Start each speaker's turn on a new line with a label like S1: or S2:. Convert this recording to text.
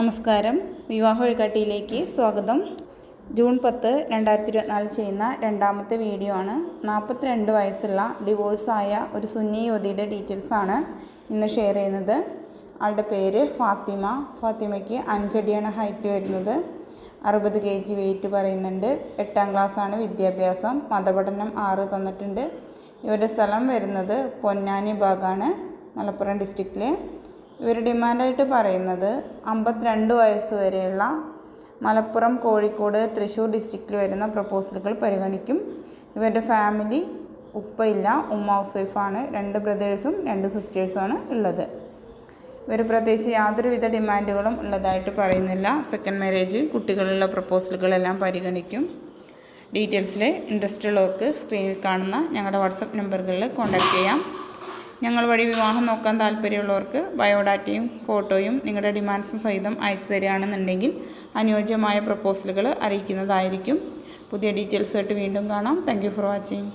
S1: നമസ്കാരം. വിവാഹ വഴികാട്ടിയിലേക്ക് സ്വാഗതം. ജൂൺ പത്ത് രണ്ടായിരത്തി ഇരുപത്തിനാല് ചെയ്യുന്ന രണ്ടാമത്തെ വീഡിയോ ആണ്. നാൽപ്പത്തിരണ്ട് വയസ്സുള്ള ഡിവോഴ്സായ ഒരു സുന്നി യുവതിയുടെ ഡീറ്റെയിൽസാണ് ഇന്ന് ഷെയർ ചെയ്യുന്നത്. ആളുടെ പേര് ഫാത്തിമ. ഫാത്തിമയ്ക്ക് അഞ്ചടിയാണ് ഹൈറ്റ് വരുന്നത്. അറുപത് കെ ജി വെയിറ്റ് പറയുന്നുണ്ട്. എട്ടാം ക്ലാസ്സാണ് വിദ്യാഭ്യാസം. മതപഠനം ആറ് തന്നിട്ടുണ്ട്. ഇവരുടെ സ്ഥലം വരുന്നത് പൊന്നാനി ഭാഗമാണ് മലപ്പുറം ഡിസ്ട്രിക്റ്റിൽ ഇവർ ഡിമാൻഡായിട്ട് പറയുന്നത് അമ്പത്തിരണ്ട് വയസ്സ് വരെയുള്ള മലപ്പുറം കോഴിക്കോട് തൃശ്ശൂർ ഡിസ്ട്രിക്റ്റിൽ വരുന്ന പ്രപ്പോസലുകൾ പരിഗണിക്കും. ഇവരുടെ ഫാമിലി ഉപ്പയില്ല ഉമ്മ ഹൗസ് വൈഫാണ് രണ്ട് ബ്രദേഴ്സും രണ്ട് സിസ്റ്റേഴ്സുമാണ് ഉള്ളത്. ഇവർ പ്രത്യേകിച്ച് യാതൊരുവിധ ഡിമാൻഡുകളും ഉള്ളതായിട്ട് പറയുന്നില്ല. സെക്കൻഡ് മാരേജ് കുട്ടികളുള്ള പ്രപ്പോസലുകളെല്ലാം പരിഗണിക്കും. ഡീറ്റെയിൽസിൽ ഇൻട്രസ്റ്റ് ഉള്ളവർക്ക് സ്ക്രീനിൽ കാണുന്ന ഞങ്ങളുടെ വാട്സപ്പ് നമ്പറുകളിൽ കോൺടാക്റ്റ് ചെയ്യാം. ഞങ്ങൾ വഴി വിവാഹം നോക്കാൻ താല്പര്യമുള്ളവർക്ക് ബയോഡാറ്റയും ഫോട്ടോയും നിങ്ങളുടെ ഡിമാൻഡ്സും സഹിതം അയച്ചു തരികയാണെന്നുണ്ടെങ്കിൽ അനുയോജ്യമായ പ്രപ്പോസലുകൾ അറിയിക്കുന്നതായിരിക്കും. പുതിയ ഡീറ്റെയിൽസുമായിട്ട് വീണ്ടും കാണാം. Thank for watching